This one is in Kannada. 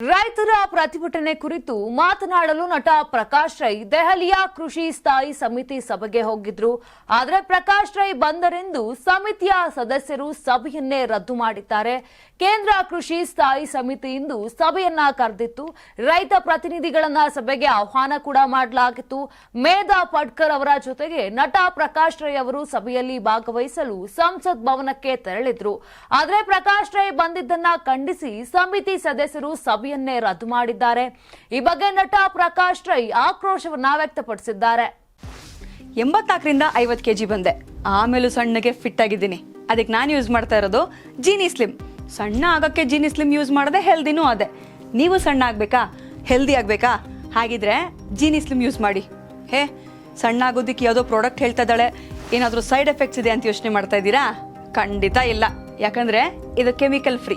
ರೈತರ ಪ್ರತಿಭಟನೆ ಕುರಿತು ಮಾತನಾಡಲು ನಟ ಪ್ರಕಾಶ್ ರೈ ದೆಹಲಿಯ ಕೃಷಿ ಸ್ಥಾಯಿ ಸಮಿತಿ ಸಭೆಗೆ ಹೋಗಿದ್ರು. ಆದರೆ ಪ್ರಕಾಶ್ ರೈ ಬಂದರೆಂದು ಸಮಿತಿಯ ಸದಸ್ಯರು ಸಭೆಯನ್ನೇ ರದ್ದು ಮಾಡಿದ್ದಾರೆ. ಕೇಂದ್ರ ಕೃಷಿ ಸ್ಥಾಯಿ ಸಮಿತಿ ಇಂದು ಸಭೆಯನ್ನ ಕರೆದಿತ್ತು. ರೈತ ಪ್ರತಿನಿಧಿಗಳನ್ನ ಸಭೆಗೆ ಆಹ್ವಾನ ಕೂಡ ಮಾಡಲಾಗಿತ್ತು. ಮೇಧಾ ಪಡ್ಕರ್ ಅವರ ಜೊತೆಗೆ ನಟ ಪ್ರಕಾಶ್ ರೈ ಅವರು ಸಭೆಯಲ್ಲಿ ಭಾಗವಹಿಸಲು ಸಂಸತ್ ಭವನಕ್ಕೆ ತೆರಳಿದ್ರು. ಆದರೆ ಪ್ರಕಾಶ್ ರೈ ಬಂದಿದ್ದನ್ನ ಖಂಡಿಸಿ ಸಮಿತಿ ಸದಸ್ಯರು ಸಭೆಯನ್ನೇ ರದ್ದು ಮಾಡಿದ್ದಾರೆ. ಈ ಬಗ್ಗೆ ನಟ ಪ್ರಕಾಶ್ ರೈ ಆಕ್ರೋಶವನ್ನ ವ್ಯಕ್ತಪಡಿಸಿದ್ದಾರೆ. ಎಂಬತ್ನಾಲ್ಕರಿಂದ ಐವತ್ತು ಕೆಜಿ ಬಂದೆ. ಆಮೇಲೂ ಸಣ್ಣಗೆ ಫಿಟ್ ಆಗಿದ್ದೀನಿ. ಅದಕ್ಕೆ ನಾನು ಯೂಸ್ ಮಾಡ್ತಾ ಇರೋದು ಜೀನಿ ಸ್ಲಿಮ್ ಸಣ್ಣ ಆಗೋಕ್ಕೆ ಜೀನಿ ಸ್ಲಿಮ್ ಯೂಸ್ ಮಾಡದೆ ಹೆಲ್ದಿನೂ ಅದೇ. ನೀವು ಸಣ್ಣ ಆಗಬೇಕಾ? ಹೆಲ್ದಿ ಆಗಬೇಕಾ? ಹಾಗಿದ್ರೆ ಜೀನಿ ಸ್ಲಿಮ್ ಯೂಸ್ ಮಾಡಿ. ಹೇ, ಸಣ್ಣ ಆಗೋದಕ್ಕೆ ಯಾವುದೋ ಪ್ರಾಡಕ್ಟ್ ಹೇಳ್ತಾ ಇದ್ದಾಳೆ. ಏನಾದರೂ ಸೈಡ್ ಎಫೆಕ್ಟ್ಸ್ ಇದೆ ಅಂತ ಯೋಚನೆ ಮಾಡ್ತಾ ಇದ್ದೀರಾ? ಖಂಡಿತ ಇಲ್ಲ. ಯಾಕಂದರೆ ಇದು ಕೆಮಿಕಲ್ ಫ್ರೀ